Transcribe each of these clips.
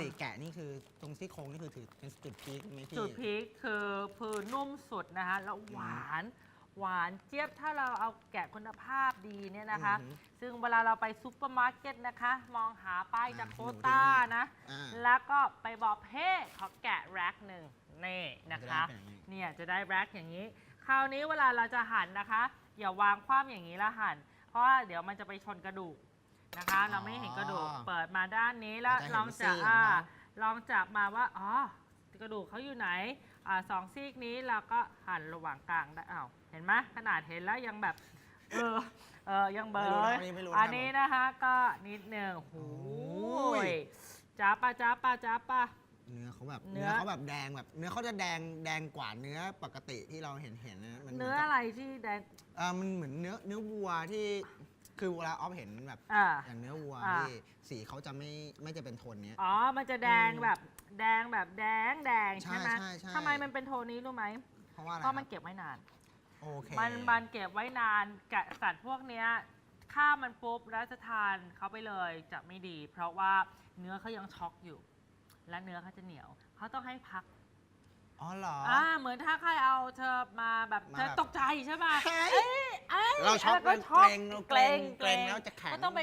ติแกะนี่คือตรงซี่โครงนี่คือถือเป็นจุดพีคไหมพี่ จุดพีคคือคือนุ่มสุดนะคะแล้วหวาน หวานเจี๊ยบถ้าเราเอาแกะคุณภาพดีเนี่ยนะคะ อือหือซึ่งเวลาเราไปซูเปอร์มาร์เก็ตนะคะ มองหาป้ายอ่าจากโคหนูดูต้านี่นะ อ่าแล้วก็ไปบอกเฮ้ขอแกะแร็คหนึ่งนี่นะคะจะได้เป็นอย่างนี้ เนี่ยจะได้แร็คอย่างนี้ คราวนี้เวลาเราจะหั่นนะคะ อย่าวางคว่ำอย่างนี้แล้วหั่น เพราะว่าเดี๋ยวมันจะไปชนกระดูก นะคะ เราไม่เห็นกระดูก เปิดมาด้านนี้แล้วเราจะเห็นลองจับซี่ของอ่าเขาลองจับมาว่าอ๋อกระดูกเขาอยู่ไหนอ่าสองซีกนี้เราก็หั่นระหว่างกลางได้อ้าวเห็นไหมขนาดเห็นแล้วยังแบบ เออเออยังเบลไม่รู้อนะอันนี้ไม่รู้นะครับอันนี้นะคะก็นิดหนึ่งโอ้โหโอ้ย จ้าปะจ้าปะจ้าปะ เนื้อเขาแบบเนื้เนื้อ อเขาแบบแดงแบบ เนื้อเขาจะแดงแดงกว่าเนื้อปกติที่เราเห็นเห็นนะมันหมืเนื้อกับอะไรที่แดง เออมันเหมือนเนื้อเนื้อวัวที่ คือเวลาออฟเห็นแบบอ่า อย่างเนื้อวัวอ่า ที่สีเขาจะไม่ไม่จะเป็นโทนเนี้ย อ๋อ มันจะแดงอืมแบบแดงแบบแดงแดงใช่ใช่ไหมใช่ใช่ ทำไมมันเป็นโทนนี้รู้ไหม เพราะว่าอะไรเพราะมันคบเก็บไว้นาน โอเคมันมันเก็บไว้นานกะสัตว์พวกเนี้ยฆ่ามันปุ๊บแล้วจะทานเขาไปเลยจะไม่ดี เพราะว่าเนื้อเขายังช็อกอยู่ และเนื้อเขาจะเหนียวเขาต้องให้พัก อ๋อเหรออ่าเหมือนถ้าใครเอาเธอมาแบบมาเธอแบบตกใจใช่ป่ะเฮ้ยเอ้ย เอ้ยเราช็อกแล้วก็เราเกรงเราเกรงเกรงเกแล้วจะแข็งก็ต้องไป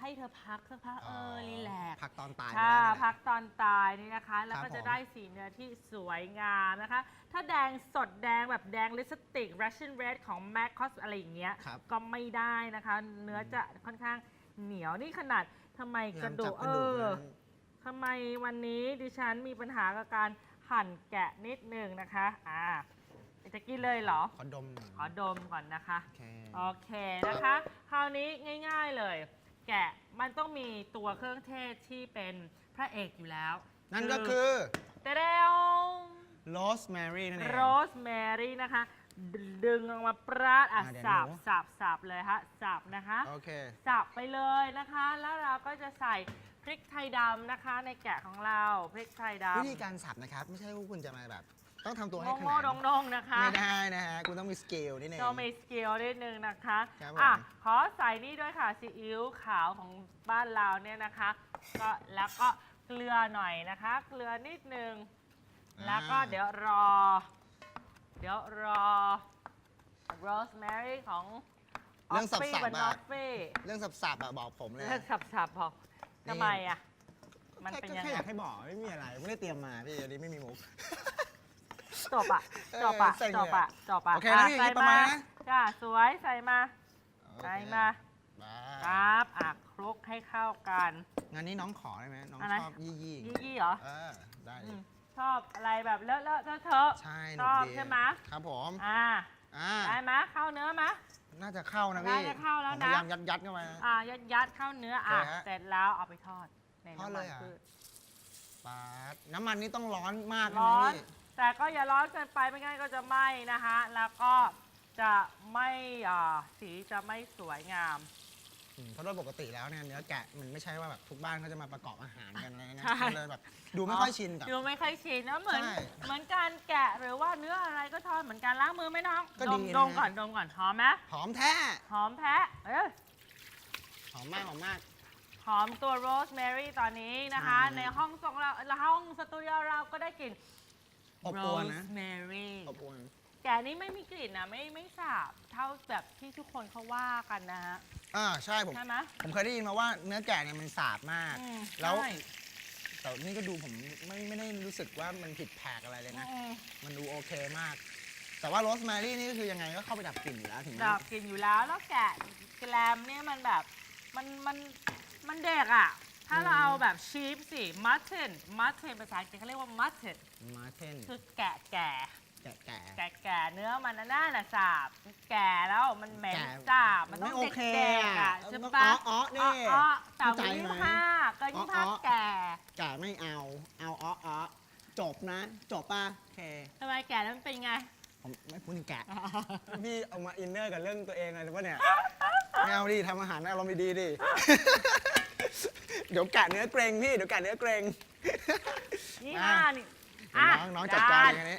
ให้เธอพักสักพักเออรีแลกซ์ พักตอนตายใช่ไปแล้วพักตอนตายนี่นะคะ แล้วครัก็บจะผมได้สีเนื้อที่สวยงามนะคะ ถ้าแดงสดแดงแบบแดงลิปสติก Russian Red ของ MAC Cos อะไรอย่างเงี้ย ครับ ก็ไม่ได้นะคะ เนื้อจะค่อนข้างเหนียวนี่ขนาดทำไมกระดูกพยายามจับกระดูกเออนะทำไมวันนี้ดิฉันมีปัญหากับการ หั่นแกะนิดหนึ่งนะคะอ่าจะกินเลยเหรอ ขอดมหน่อยขอดมก่อนนะคะ โอเคโอเคนะคะ คราวนี้ง่าย ๆเลย แกะมันต้องมีตัวเครื่องเทศที่เป็นพระเอกอยู่แล้วนั่นก็คือเตเดวโรสแมรี่นั่นเองโรสแมรี่นะคะ ดึงออกมาปราดอะอะเดี๋ยวสับหนู สับสับเลยฮะสับนะคะ โอเค สับไปเลยนะคะ แล้วเราก็จะใส่ พริกไทยดำนะคะ ในแกะของเราพริกไทยดำวิธีการสับนะครับไม่ใช่ว่าคุณจะมาแบบ ต้องทำตัวให้โง่ขโง่นาดดงดงๆนะคะ ไม่ได้นะฮะคุณต้องมีสกิลนี่เองก็มีสกิลนิดนึงนะคะครับผม อะขอใส่นี่ด้วยค่ะซีอิ๊วขาวของบ้านเราเนี่ยนะคะ ก็แล้วก็เกลือหน่อยนะคะ เกลือนิดนึง แล้วก็เดี๋ยวรอ เดี๋ยวรอโรสแมรี่ของเรื่องสับฟี่สับบันนออะฟฟี่เรื่องสับสับๆอะบอกผมเลยเรื่องสับสับๆบอก ทำไมอะ มันแค่เป็นก็ยังแค่ไงอยากให้บอกไม่มีอะไรไม่ได้เตรียมมาพี่เดี๋ยวนี้ไม่มีมุก จบอะจบอะเออเซ็งจเลยบอะจบอะโอเคแล้วอะนี่ใส่ประมามาณนะ จ้าสวยใส่มาใส่มาบ้าครับอะคลุกให้เข้ากัน งานนี้น้องขอได้ไหมน้องอะไร ชอบยี่ยี่ยี่ยี่เหรอเออได้อืดิมชอบอะไรแบบเลอะเลอะเทอะเทอะ ใช่หชนุกอบดีใช่ไหม ครับผม อ่า อ่า ได้ไหมเข้าเนื้อไหม น่าจะเข้านะพี่น่าจะเข้าแล้วผมนะพยายามยัดยัดๆเข้าไปนะ อ่ายัดยัดเข้าเนื้ออะ โอเคฮะเสร็จแล้วเอาไปทอดในทอดน้ำเลมันยเหรอ พืชปาดน้ำมันนี่ต้องร้อนมากร้อนนะพี่แต่ก็อย่าร้อนเกินไปไม่งั้นก็จะไหม้นะคะ แล้วก็จะไม่อ่าสีจะไม่สวยงามอืม เพราะโดยปกติแล้วเนี่ยเนื้อแกะมันไม่ใช่ว่าแบบทุกบ้านเขาจะมาประกอบอาหารกันอะไรนะใช่ มันเลยแบบดูไม่ค่อยชินกับ ดูไม่ค่อยชินนะเหมือน ใช่เหมือนการแกะหรือว่าเนื้ออะไรก็ทอดเหมือนกันล้างมือไหมน้องก็ดดีมนะ ดมก่อนดมก่อนหอมไหมหอมแท้หอมแพ้เอ้ยหอมมากหอมมาก หอมตัวโรสแมรี่ตอนนี้นะคะ ใช่ ในห้องส่งเราห้องสตูดิโอเราก็ได้กลิ่นอบโรอวนสนะแมรี่อบอวนแกะนี้ไม่มีกลิ่นนะไม่ไม่สาบเท่าแบบที่ทุกคนเขาว่ากันนะฮะ อ่าใช่ผมใช่ไหมผมเคยได้ยินมาว่าเนื้อแกะเนี่ยมันสาบมาก อืมแล้วใช่แต่นี่ก็ดูผมไม่ไม่ได้รู้สึกว่ามันผิดแผกอะไรเลยนะ อืมมันดูโอเคมาก แต่ว่าโรสแมรี่นี่ก็คือยังไงก็เข้าไปดับกลิ่นอยู่แล้วถึงแม้ดับกลิ่นอยู่แล้วแล้วแกะแกลมเนี่ยมันแบบมันมันมันเด็กอะ ถ้าเราเอาแบบชีฟสิมัตเทนมัตเทนภาษาอังกฤษเขาเรียกว่ามัตเทนมาเทนคือแกะแก่ แกะแกะแก่แก่เนื้อมันน่าหนาสาบ แก่แล้วมันเหม็นแก่สาบ มันต้องไม่โอเคเด็กๆอะอะใช่มันปะอ๋อๆนี่อ๋อๆแต่เข้าใจวันยี่ไหมห้าเกินยี่ห้าอ๋อๆแก่แกะไม่เอา เอาอ้ออ้อจบนะ จบป่ะโอเคทำไมแก่แล้วมันเป็นไง ผมไม่พูดถึงแกะพี่เอามาอินเนอร์กับเรื่องตัวเองอะไรวะเนี่ยไม่เอาดิทำอาหารอารมณ์ดีๆดิเดี๋ยวแกะเนื้อเกรงพี่เดี๋ยวแกะเนื้อเกรงยี่ห้านี่เดี๋ยวน้องน้องจัดการอย่างนี้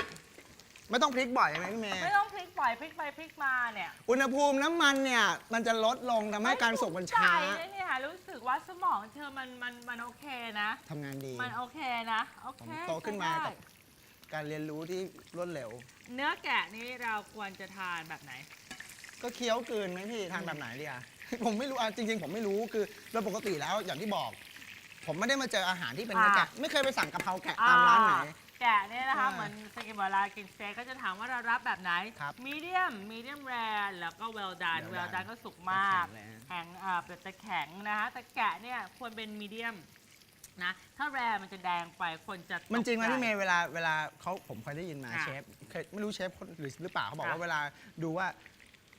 ไม่ต้องพลิกบ่อยใช่ไหมพี่เมย์ไม่ต้องพลิกปล่อยพลิกไปพลิกมาเนี่ยอุณหภูมิน้ำมันเนี่ยมันจะลดลงทำให้การสุกมันช้าไม่ถูกใจเลยเนี่ยรู้สึกว่าสมองเธอมันมันมันโอเคนะ ทำงานดี มันโอเคนะโอเคผมโตขึ้นมาใช้ได้กับ การเรียนรู้ที่รวดเร็ว เนื้อแกะนี้เราควรจะทานแบบไหน ก็เคี้ยวกลืนไหมพี่ทานแบบไหนดีอะ ผมไม่รู้อะจริง ๆ ผมไม่รู้คือโดยปกติแล้วอย่างที่บอก ผมไม่ได้มาเจออาหารที่เป็นเนื้อแกะอ่าไม่เคยไปสั่งกะเพราแกะตามร้านไหน อ่ แกะเนี่ยนะคะ อ่าเหมือนสกินเวลากินสเต็กก็จะถามว่าเรารับแบบไหนครับมีเดียมมีเดียมแรแล้วก็ well done well well done done ก็สุกมากแข็งเลยฮะแข็งอ่าเป็นแต่แข็งนะคะแต่แกะเนี่ยควรเป็นมีเดียมนะถ้าแรมันจะแดงไปคนจะมันจริงไหมตกใจพี่เมย์เวลาเวลาเขาผมเคยได้ยินมาอะเชฟเคยไม่รู้เชฟคนหรือหรือเปล่าเขาบอกอะ ว่าเวลาดูว่า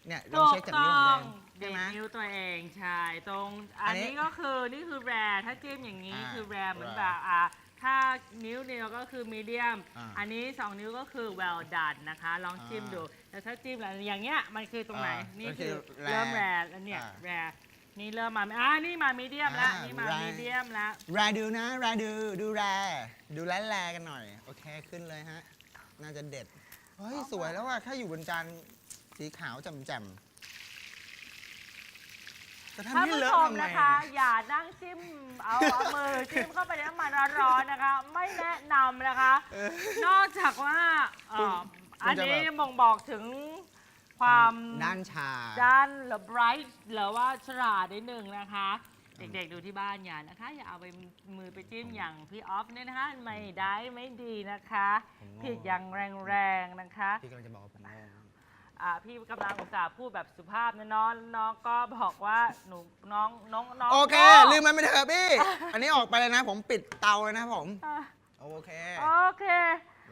เนี่ยลถูองกเช็คจากต้นิ้วอของงตัวเองใช่ไหมนิ้วตัวเองใช่ตรงอัอันนนี้นี้ก็คือนี่คือแรถ้าจิ้มอย่างนี้อ่า คือแรเหมือน rare แบบอ่า ถ้านิ้วเดียวก็คือมีเดียม อ่าอันนี้ 2 นิ้วก็คือ well done นะคะ ลองจิ้มอ่าดูแต่ถ้าจิ้มแล้วอย่างเงี้ยมันคือตรงไหน อ่านี่นี่คือก็คือ rare เริ่มแรแล้วเนี่ยอ่าแรนี่เริ่มมาอ่านี่มามีเดียมแล้วอ่านี่มา rare มีเดียมแล้ว แรดูนะแรดูดูแรดูแลแลกันหน่อย โอเคขึ้นเลยฮะ น่าจะเด็ด เฮ้ย สวยแล้วว่ะแค่อยู่บนจานสีขาวแจ่มๆ จะทำท่านให้ผู้เลอะชมทำไมนะคะ อย่านั่งจิ้มเอาเอามือ จิ้มเข้าไปในน้ำมันร้อนๆนะคะ ไม่แนะนำนะคะเออนอกจากว่าเอ่อคุณอันจะนี้แบบบ่งบอกถึงความด้านชา ด้านหรือ bright หรือว่าฉลาดนิดหนึ่งนะคะ เด็กๆดูที่บ้านอย่านะคะ อย่าเอาไปมือไปจิ้มอย่างพี่ออฟเนี่ยนะคะไม่ได้ไม่ดีนะคะผมโง่ผิดอย่างแรงๆนะคะ พี่กำลังจะบอกว่าผมโง่ อ่าพี่กำลังอุตส่าห์พูดแบบสุภาพนะน้องน้องก็บอกว่าหนูน้องน้องน้องโอเคก็ลืมมันไปเถอะพี่ อันนี้ออกไปเลยนะ ผมปิดเตาเลยนะผม อะโอเค โอเค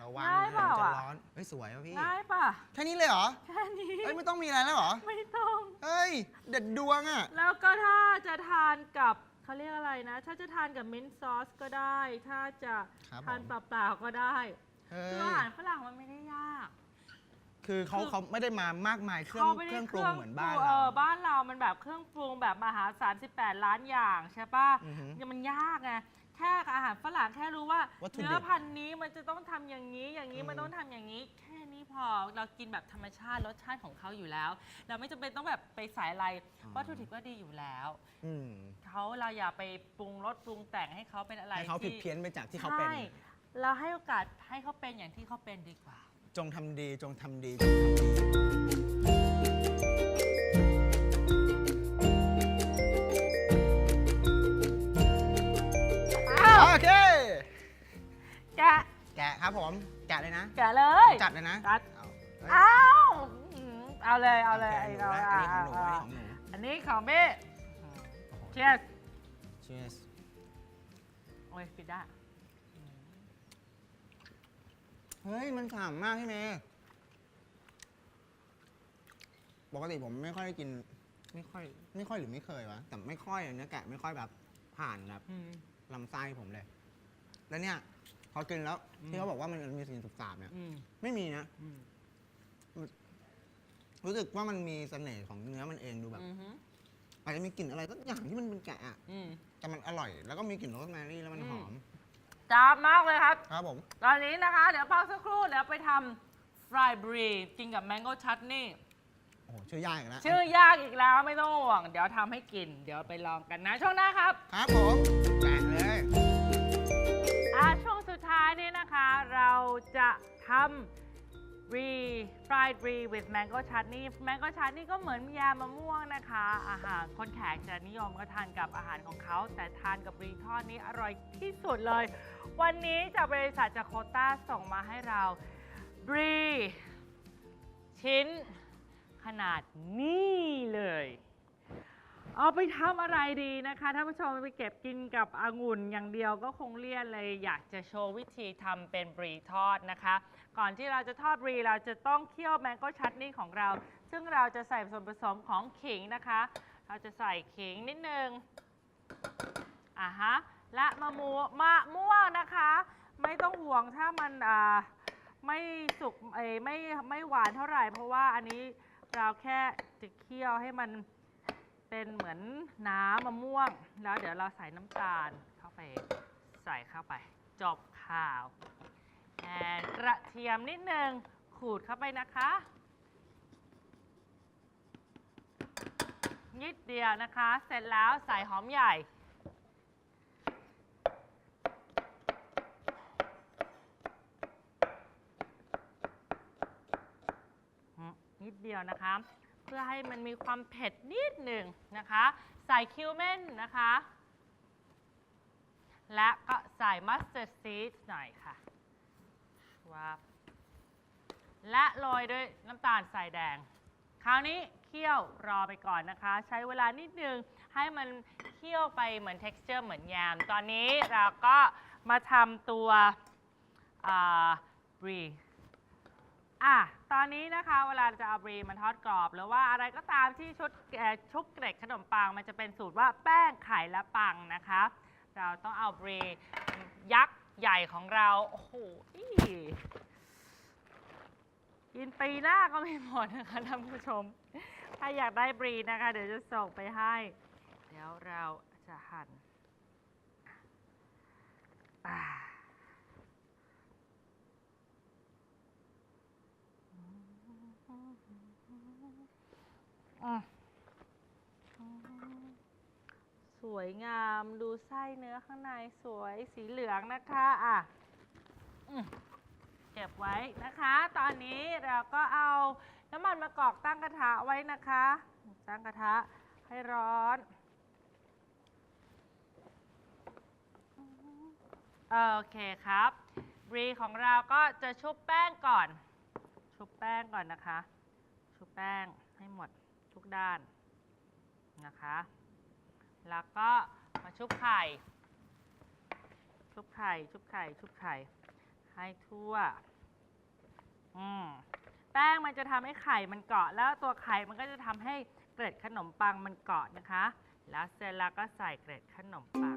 ระวังง่ายนะเปล่ามันจะอะ ร้อนเฮ้ยสวยว่ะพี่ง่ายป่ะแค่นี้เลยเหรอ แค่นี้เฮ้ยไม่ต้องมีอะไรแล้วเหรอ ไม่ต้องเฮ้ย เด็ดดวงอะ แล้วก็ถ้าจะทานกับเขาเรียกอะไรนะ ถ้าจะทานกับมิ้นท์ซอสก็ได้ ถ้าจะครับทานผม เปล่าๆก็ได้ เฮ้คือยอาหารฝรั่งมันไม่ได้ยาก คือเขาคือ เขาไม่ได้มามากมายเครื่องเขาไม่เคได้รื่องปรุงเหมือนบ้านเอเราอบ้านเรามันแบบเครื่องปรุงแบบมหาศาล18 ล้านอย่างใช่ป่ะอือหือเนี่ยมันยากไงแค่อาหารฝรั่งแค่รู้ว่าวัตถุดิบเนื้อพันธุ์นี้มันจะต้องทำอย่างนี้ อย่างนี้อืม มันต้องทำอย่างนี้ แค่นี้พอเรากินแบบธรรมชาติรสชาติของเขาอยู่แล้ว เราไม่จำเป็นต้องแบบไปสายอะไรวัตถุดิบก็ดีอยู่แล้วอืมเขาเราอย่าไปปรุงรสปรุงแต่งให้เขาเป็นอะไรให้เขาผิดที่ เพี้ยนไปจากที่เขาเป็น ใช่เราให้โอกาสให้เขาเป็นอย่างที่เขาเป็นดีกว่า จงทำดีจงทำดีจงทำดี อ้าวโอเค แกะแกะครับผม แกะเลยนะ แกะเลย จัดเลยนะจัด เอาเฮ้ยอ้าวอืมเอาเลยเอาเลยโคเอาหนูเอานะอันนี้ของหนูเอาอันนี้ของหนู อันนี้ของพี่เชียร์ Cheers โอ้ยปิดได้ เฮ้ย มันฉ่ำมากพี่เมย์ปกติผมไม่ค่อยได้กิน ไม่ค่อย ไม่ค่อยหรือไม่เคยวะ แต่ไม่ค่อยอะเนื้อแกะไม่ค่อยแบบผ่านแบบอืม ลำไส้ผมเลย แล้วเนี่ย พอกินแล้ว อืม ที่เขาบอกว่ามันมีสิ่งสุกสาบเนี่ย อืมไม่มีนะ อืมรู้สึกว่ามันมีเสน่ห์ของเนื้อมันเองดูแบบอืมฮึอาจจะมีกลิ่นอะไรสักอย่างที่มันเป็นแกะอะอืม แต่มันอร่อย แล้วก็มีกลิ่นโรสแมรี่แล้วมันอืม หอม จ้าบมากเลยครับ ครับผม ตอนนี้นะคะ เดี๋ยวพักสักครู่เดี๋ยวไปทำฟรายบรีกินกับแมงโก้ชัตนี่ โอ้โหชื่อยากอีกแล้วชื่อยากอีกแล้วไม่ต้องห่วง เดี๋ยวทำให้กิน เดี๋ยวไปลองกันนะช่วงหน้าครับ ครับผมแกะเลย อ่าช่วงสุดท้ายเนี่ยนะคะ เราจะทำ รีฟรายรี with mango chutney mango chutney ก็เหมือนยามะม่วงนะคะ อาหารคนแขกจะนิยมก็ทานกับอาหารของเขา แต่ทานกับรีทอดนี้อร่อยที่สุดเลย วันนี้จากบริษัทจากโคต้าส่งมาให้เราบรีชิ้นขนาดนี้เลย เอาไปทำอะไรดีนะคะท่านผู้ชมไปเก็บกินกับองุ่นอย่างเดียวก็คงเลี่ยนเลย อยากจะโชว์วิธีทำเป็นบรีทอดนะคะ ก่อนที่เราจะทอดบรีเราจะต้องเคี่ยวแมงโก้ชัตนี่ของเรา ซึ่งเราจะใส่ส่วนผสมของขิงนะคะ เราจะใส่ขิงนิดนึงอะฮะและมะม่วงมะม่วงนะคะ ไม่ต้องห่วงถ้ามันอ่าไม่สุกเอไม่ไม่หวานเท่าไหร่ เพราะว่าอันนี้เราแค่จะเคี่ยวให้มัน เป็นเหมือนน้ำมะม่วง แล้วเดี๋ยวเราใส่น้ำตาลเข้าไปใส่เข้าไป จบข่าวแอนกระเทียมนิดนึงขูดเข้าไปนะคะ นิดเดียวนะคะ เสร็จแล้วใส่หอมใหญ่ นิดเดียวนะคะ พื่อให้มันมีความเผ็ดนิดหนึ่งนะคะ ใส่คิวเมนนะคะ และก็ใส่มัสต a r d ดซีดหน่อยค่ะวับและโรยด้วยน้ำตาลใส่แดง คราวนี้เคี่ยวรอไปก่อนนะคะ ใช้เวลานิดนึงให้มันเคี่ยวไปเหมือน texture เหมือนแยมตอนนี้เราก็มาทำตัวบรี อะตอนนี้นะคะเวลาจะเอาบรีมันทอดกรอบ หรือว่าอะไรก็ตามที่ชุดเอ่อชุบเกล็ดขนมปัง มันจะเป็นสูตรว่าแป้งไข่และปังนะคะ เราต้องเอาบรียักษ์ใหญ่ของเรา โอ้โหอี้กินปีหน้าก็ไม่หมดนะคะท่านผู้ชม ถ้าอยากได้บรีนะคะ เดี๋ยวจะส่งไปให้ เดี๋ยวเราจะหั่นอ่า อะสวยงามดูไส้เนื้อข้างในสวยสีเหลืองนะคะอะอืมเก็บไว้นะคะ ตอนนี้เราก็เอาน้ำมันมะกอกตั้งกระทะไว้นะคะ ตั้งกระทะให้ร้อนโอเคครับบรีของเราก็จะชุบแป้งก่อน ชุบแป้งก่อนนะคะ ชุบแป้งให้หมด ทุกด้านนะคะ แล้วก็มาชุบไข่ ชุบไข่ ชุบไข่ ชุบไข่ ให้ทั่ว อืม แป้งมันจะทำให้ไข่มันเกาะ แล้วตัวไข่มันก็จะทำให้เกล็ดขนมปังมันเกาะนะคะ แล้วเสร็จแล้วก็ใส่เกล็ดขนมปัง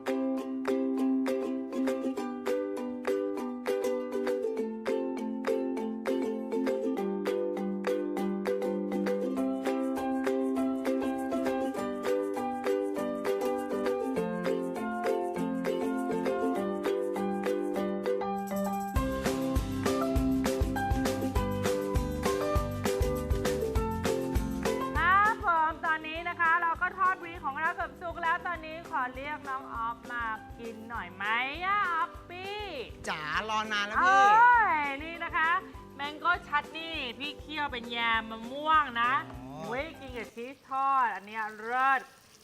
อนานแล้วโอ้พี่ยนี่นะคะ แมงโก้ชัดนี่พี่เคี่ยวเป็นแยมมะม่วงนะอ๋อเว้ยกินกับชีสทอด อันเนี้ยเลิศ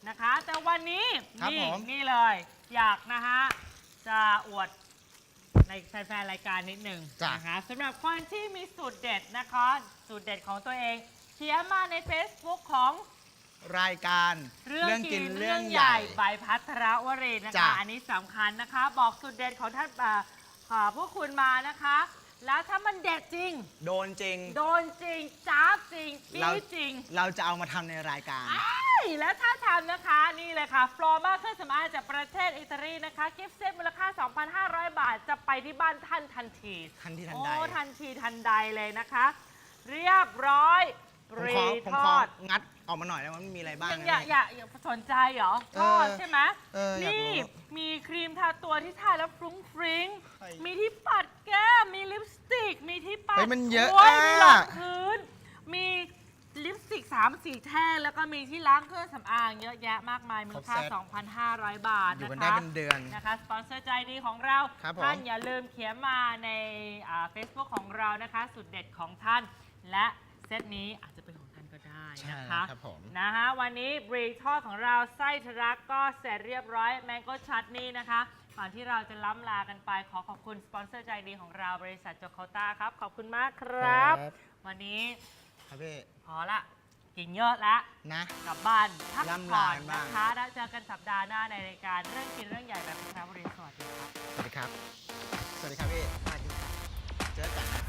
นะคะ แต่วันนี้ครับนี่ผม นี่เลย อยากนะคะจะอวดในแฟนๆรายการนิดหนึ่งจ้ะ นะคะสำหรับคนที่มีสูตรเด็ดนะคะ สูตรเด็ดของตัวเองเขียนมาใน Facebook ของ รายการเรื่องกินเรื่องใหญ่ ใบายพัทรวรินทร์นะจ้ะคะ อันนี้สำคัญนะคะ บอกสูตรเด็ดของท่านอ่า ขอพวกคุณมานะคะ แล้วถ้ามันเด็ดจริง โดนจริง โดนจริงจ้าบจริงปี๊เราดจริงเราจะเอามาทำในรายการใช่แล้วถ้าทำนะคะนี่เลยค่ะ ฟลอมาเครื่องสำอางจากประเทศอิตาลีนะคะ กิฟต์เซตมูลค่า 2,500 บาทจะไปที่บ้านท่านทันที ทันทีทันโอ้ใดทันทีทันใดเลยนะคะ เรียบร้อย ผมรีขอผมทขออดงัดออกมาหน่อยได้ไหมมันมีอะไรบ้างยังนะ อย่าพี่อย่าอย่าสนใจเหรอเอทออดใช่ไหมเอออยากรู้นี่มีครีมทาตัวที่ทาแล้วฟรุ้งฟริ้งใช่มีที่ปัดแก้มมีลิปสติก มีที่ปัดเฮ้ยมันเยอะโยมีหลอดอะพื้น มีลิปสติก 3 สีแท่งแล้วก็มีที่ล้างเครื่องสำอางเยอะแยะมากมายมูลค่า 2,500 บาทอยู่นะกันได้คะ เป็นเดือน นะคะสปอนเซอร์ใจดีของเรา ครับผมท่านอย่าลืมเขียนมาในเฟซบุ๊กของเรานะคะ สุดเด็ดของท่าน และ เซตนี้อาจจะเป็นของท่านก็ได้ใช่นะคะครับผม นะคะวันนี้บรีทอดของเราไส้ทะลักก็เสร็จเรียบร้อยแมงโก้ชัดนี่นะคะ ก่อนที่เราจะล้ำลากันไปขอขอบคุณสปอนเซอร์ใจดีของเราบริษัทโจโคต้าครับ ขอบคุณมากครับ วันนี้ครับพี่พอละกินเยอะแล้วนะ กลับบ้านพักล่ำผ่ลาอนกันบ้างนะคะแล้วเจอกันสัปดาห์หน้าในรายการเรื่องกินเรื่องใหญ่แบบพิชาบริสวัสดีครับ สวัสดีครับ สวัสดีครับพี่สวัสดีครับเจอกันนะ